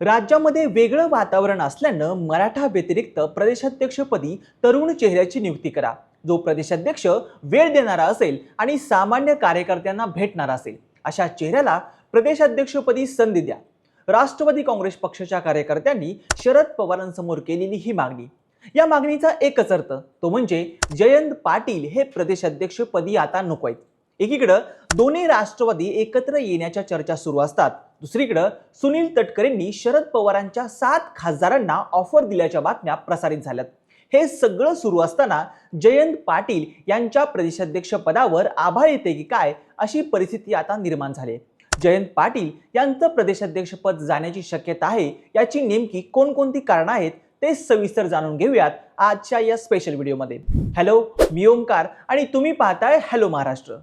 राज्यामध्ये वेगळं वातावरण असल्यानं मराठा व्यतिरिक्त प्रदेशाध्यक्षपदी तरुण चेहऱ्याची नियुक्ती करा. जो प्रदेशाध्यक्ष वेळ देणारा असेल आणि सामान्य कार्यकर्त्यांना भेटणारा असेल अशा चेहऱ्याला प्रदेशाध्यक्षपदी संधी द्या. राष्ट्रवादी काँग्रेस पक्षाच्या कार्यकर्त्यांनी शरद पवारांसमोर केलेली ही मागणी. या मागणीचा एकच अर्थ तो म्हणजे जयंत पाटील हे प्रदेशाध्यक्षपदी आता नको आहेत. एकीकडं दोन्ही राष्ट्रवादी एकत्र येण्याच्या चर्चा सुरू असतात. दुसरीकडं सुनील तटकरेंनी शरद पवारांच्या सात खासदारांना ऑफर दिल्याच्या बातम्या प्रसारित झाल्यात. हे सगळं सुरू असताना जयंत पाटील यांच्या प्रदेशाध्यक्ष पदावर आभाळ येते की काय अशी परिस्थिती आता निर्माण झाली जयंत पाटील यांचं प्रदेशाध्यक्षपद जाण्याची शक्यता आहे याची नेमकी कोणकोणती कारणं आहेत ते सविस्तर जाणून घेऊयात आजच्या या स्पेशल व्हिडिओमध्ये हॅलो मी ओमकार आणि तुम्ही पाहताय हॅलो महाराष्ट्र.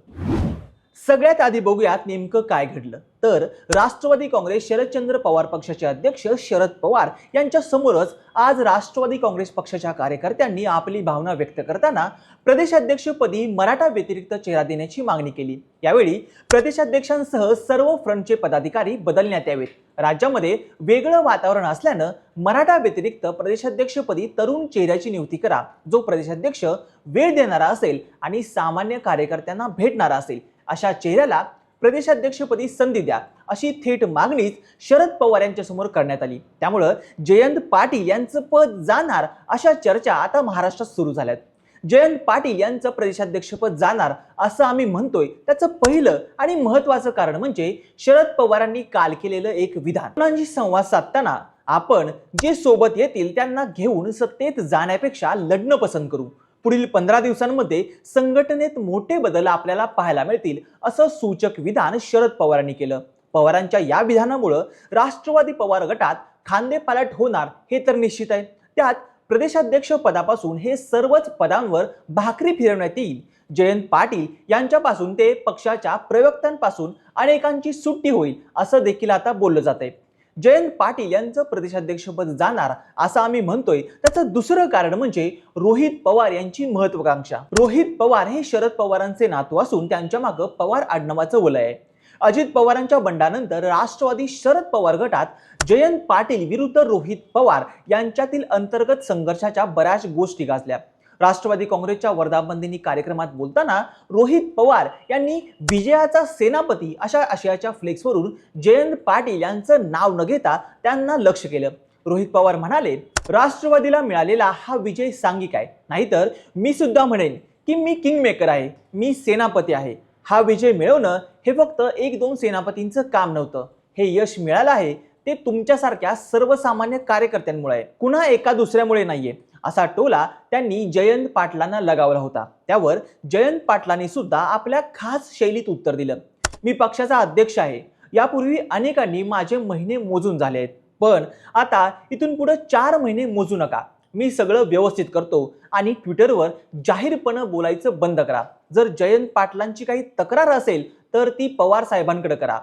सगळ्यात आधी बघूयात नेमकं काय घडलं. तर राष्ट्रवादी काँग्रेस शरदचंद्र पवार पक्षाचे अध्यक्ष शरद पवार यांच्या समोरच आज राष्ट्रवादी काँग्रेस पक्षाच्या कार्यकर्त्यांनी आपली भावना व्यक्त करताना प्रदेशाध्यक्षपदी मराठा व्यतिरिक्त चेहरा देण्याची मागणी केली. यावेळी प्रदेशाध्यक्षांसह सर्व फ्रंटचे पदाधिकारी बदलण्यात यावेत. राज्यामध्ये वेगळं वातावरण असल्यानं मराठा व्यतिरिक्त प्रदेशाध्यक्षपदी तरुण चेहऱ्याची नियुक्ती करा. जो प्रदेशाध्यक्ष वेळ देणारा असेल आणि सामान्य कार्यकर्त्यांना भेटणारा असेल अशा चेहऱ्याला प्रदेशाध्यक्षपदी संधी द्या अशी थेट मागणीच शरद पवार यांच्या समोर करण्यात आली. त्यामुळं जयंत पाटील यांचं पद जाणार अशा चर्चा आता महाराष्ट्रात सुरू झाल्यात. जयंत पाटील यांचं प्रदेशाध्यक्षपद जाणार असं आम्ही म्हणतोय. त्याचं पहिलं आणि महत्वाचं कारण म्हणजे शरद पवारांनी काल केलेलं एक विधान. मुलांशी संवाद साधताना आपण जे सोबत येतील त्यांना घेऊन सत्तेत जाण्यापेक्षा लढणं पसंत करू. पुढील पंधरा दिवसांमध्ये संघटनेत मोठे बदल आपल्याला पाहायला मिळतील असं सूचक विधान शरद पवारांनी केलं. पवारांच्या या विधानामुळं राष्ट्रवादी पवार गटात खांदेपालट होणार हे तर निश्चित आहे. त्यात प्रदेशाध्यक्ष पदापासून हे सर्वच पदांवर भाकरी फिरवण्यात येईल. जयंत पाटील यांच्यापासून ते पक्षाच्या प्रवक्त्यांपासून अनेकांची सुट्टी होईल असं देखील आता बोललं जात आहे जयंत पाटील यांचं प्रदेशाध्यक्षपद जाणार असं आम्ही म्हणतोय. त्याचं दुसरं कारण म्हणजे रोहित पवार यांची महत्वाकांक्षा. रोहित पवार हे शरद पवारांचे नातू असून त्यांच्या मागं पवार आडनावाचं वलय आहे. अजित पवारांच्या बंडानंतर राष्ट्रवादी शरद पवार गटात जयंत पाटील विरुद्ध रोहित पवार यांच्यातील अंतर्गत संघर्षाच्या बऱ्याच गोष्टी गाजल्या. राष्ट्रवादी काँग्रेसच्या वर्धापनदिनी कार्यक्रमात बोलताना रोहित पवार यांनी विजयाचा सेनापती अशा आशयाच्या फ्लेक्सवरून जयंत पाटील यांचं नाव न घेता त्यांना लक्ष केलं. रोहित पवार म्हणाले राष्ट्रवादीला मिळालेला हा विजय सांघिक आहे. नाहीतर मी सुद्धा म्हणेन की मी किंगमेकर आहे. मी सेनापती आहे. हा विजय मिळवणं हे फक्त एक दोन सेनापतींचं काम नव्हतं. हे यश मिळालं आहे ते तुमच्यासारख्या सर्वसामान्य कार्यकर्त्यांमुळे आहे. कुणा एका दुसऱ्यामुळे नाहीये. असा टोला त्यांनी जयंत पाटलांना लगावला होता. त्यावर जयंत पाटलांनी सुद्धा आपल्या खास शैलीत उत्तर दिलं. मी पक्षाचा अध्यक्ष आहे. यापूर्वी अनेकांनी माझे महिने मोजून झाले आहेत. पण आता इथून पुढे चार महिने मोजू नका. मी सगळं व्यवस्थित करतो आणि ट्विटरवर जाहीरपणं बोलायचं बंद करा. जर जयंत पाटलांची काही तक्रार असेल तर ती पवार साहेबांकडे करा.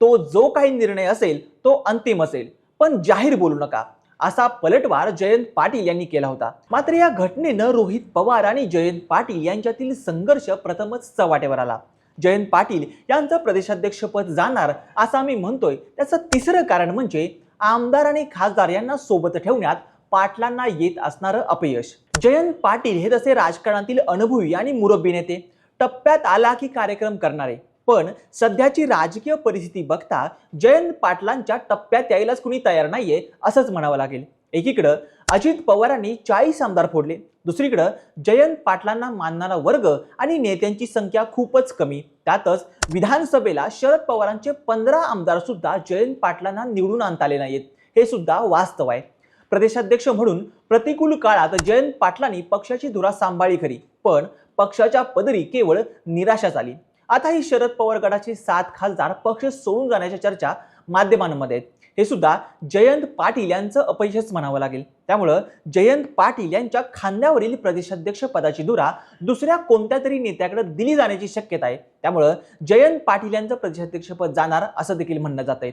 तो जो काही निर्णय असेल तो अंतिम असेल. पण जाहीर बोलू नका. असा पलटवार जयंत पाटील यांनी केला होता. मात्र या घटनेनं रोहित पवार आणि जयंत पाटील यांच्यातील संघर्ष प्रथमच चव्हाट्यावर आला. जयंत पाटील यांचं प्रदेशाध्यक्षपद जाणार असं आम्ही म्हणतोय. त्याचं तिसरं कारण म्हणजे आमदार आणि खासदार यांना सोबत ठेवण्यात पाटलांना येत असणारं अपयश. जयंत पाटील हे तसे राजकारणातील अनुभवी आणि मुरब्बी नेते. टप्प्यात आला की कार्यक्रम करणारे. पण सध्याची राजकीय परिस्थिती बघता जयंत पाटलांच्या टप्प्यात यायलाच कुणी तयार नाहीये असंच म्हणावं लागेल. एकीकडं अजित पवारांनी चाळीस आमदार फोडले दुसरीकडं जयंत पाटलांना मानणारा वर्ग आणि नेत्यांची संख्या खूपच कमी. त्यातच विधानसभेला शरद पवारांचे पंधरा आमदार सुद्धा जयंत पाटलांना निवडून आणता आले नाहीत हे सुद्धा वास्तव आहे. प्रदेशाध्यक्ष म्हणून प्रतिकूल काळात जयंत पाटलांनी पक्षाची धुरा सांभाळी खरी पण पक्षाच्या पदरी केवळ निराशाच आली. आता ही शरद पवार गटाचे सात खासदार पक्ष सोडून जाण्याच्या चर्चा माध्यमांमध्ये आहेत. हे सुद्धा जयंत पाटील यांचं अपयशच म्हणावं लागेल. त्यामुळं जयंत पाटील यांच्या खांद्यावरील प्रदेशाध्यक्ष पदाची धुरा दुसऱ्या कोणत्या तरी नेत्याकडे दिली जाण्याची शक्यता आहे. त्यामुळं जयंत पाटील यांचं प्रदेशाध्यक्षपद जाणार असं देखील म्हणलं जात आहे.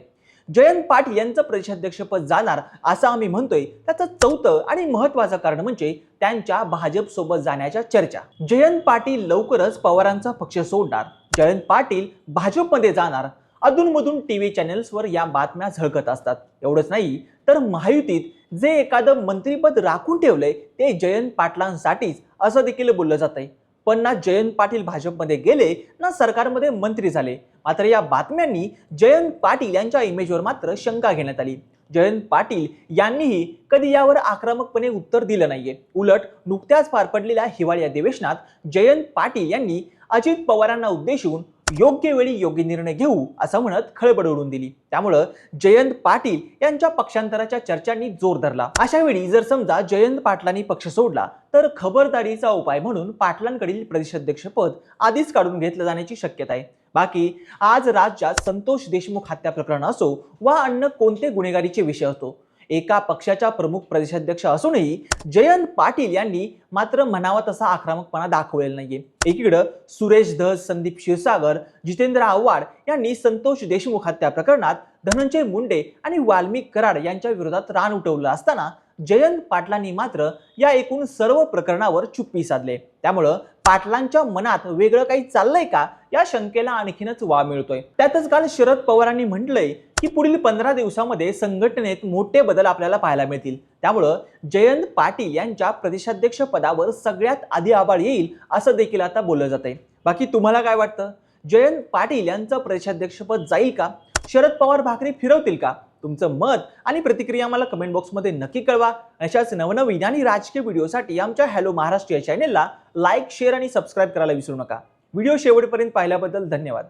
जयंत पाटील यांचं प्रदेशाध्यक्षपद जाणार असं आम्ही म्हणतोय. त्याचं चौथं आणि महत्वाचं कारण म्हणजे त्यांच्या भाजपसोबत जाण्याच्या चर्चा. जयंत पाटील लवकरच पवारांचा पक्ष सोडणार. जयंत पाटील भाजपमध्ये जाणार. अधूनमधून टी व्ही चॅनेल्सवर या बातम्या झळकत असतात. एवढंच नाही तर महायुतीत जे एखादं मंत्रीपद राखून ठेवलंय ते जयंत पाटलांसाठीच असं देखील बोललं जात आहे पण ना जयंत पाटील भाजपमध्ये गेले ना सरकारमध्ये मंत्री झाले. मात्र या बातम्यांनी जयंत पाटील यांच्या इमेजवर मात्र शंका घेण्यात आली. जयंत पाटील यांनीही कधी यावर आक्रमकपणे उत्तर दिलं नाहीये. उलट नुकत्याच पार पडलेल्या हिवाळी अधिवेशनात जयंत पाटील यांनी अजित पवारांना उद्देशून योग्य वेळी योग्य निर्णय घेऊ असं म्हणत खळबळ उडून दिली. त्यामुळं जयंत पाटील यांच्या पक्षांतराच्या चर्चांनी जोर धरला. अशा वेळी जर समजा जयंत पाटलांनी पक्ष सोडला तर खबरदारीचा उपाय म्हणून पाटलांकडील प्रदेशाध्यक्षपद आधीच काढून घेतलं जाण्याची शक्यता आहे. बाकी आज राज्यात संतोष देशमुख हत्या प्रकरण असो वा अन्य कोणते गुन्हेगारीचे विषय असो एका पक्षाच्या प्रमुख प्रदेशाध्यक्ष असूनही जयंत पाटील यांनी मात्र म्हणावा तसा आक्रमकपणा दाखवलेला नाहीये. एकीकडं सुरेश धस संदीप क्षीरसागर जितेंद्र आव्हाड यांनी संतोष देशमुख हत्या प्रकरणात धनंजय मुंडे आणि वाल्मिक कराड यांच्या विरोधात रान उठवलं असताना जयंत पाटलांनी मात्र या एकूण सर्व प्रकरणावर चुप्पी साधले. त्यामुळं पाटलांच्या मनात वेगळं काही चाललंय का? या शंकेला आणखीनच वाव मिळतोय. त्यातच काल शरद पवारांनी म्हटलंय की पुढील पंधरा दिवसामध्ये संघटनेत मोठे बदल आपल्याला पाहायला मिळतील. त्यामुळं जयंत पाटील यांच्या प्रदेशाध्यक्ष पदावर सगळ्यात आधी आभाळ येईल असं देखील आता बोललं जात आहे बाकी तुम्हाला काय वाटतं? जयंत पाटील यांचं प्रदेशाध्यक्षपद जाईल का? शरद पवार भाकरी फिरवतील का? तुमचं मत आणि प्रतिक्रिया मला कमेंट बॉक्समध्ये नक्की कळवा. अशाच नवनवीन आणि राजकीय व्हिडिओसाठी आमच्या हॅलो महाराष्ट्र या चॅनेलला लाईक शेअर आणि सबस्क्राईब करायला विसरू नका. व्हिडिओ शेवटपर्यंत पाहिल्याबद्दल धन्यवाद.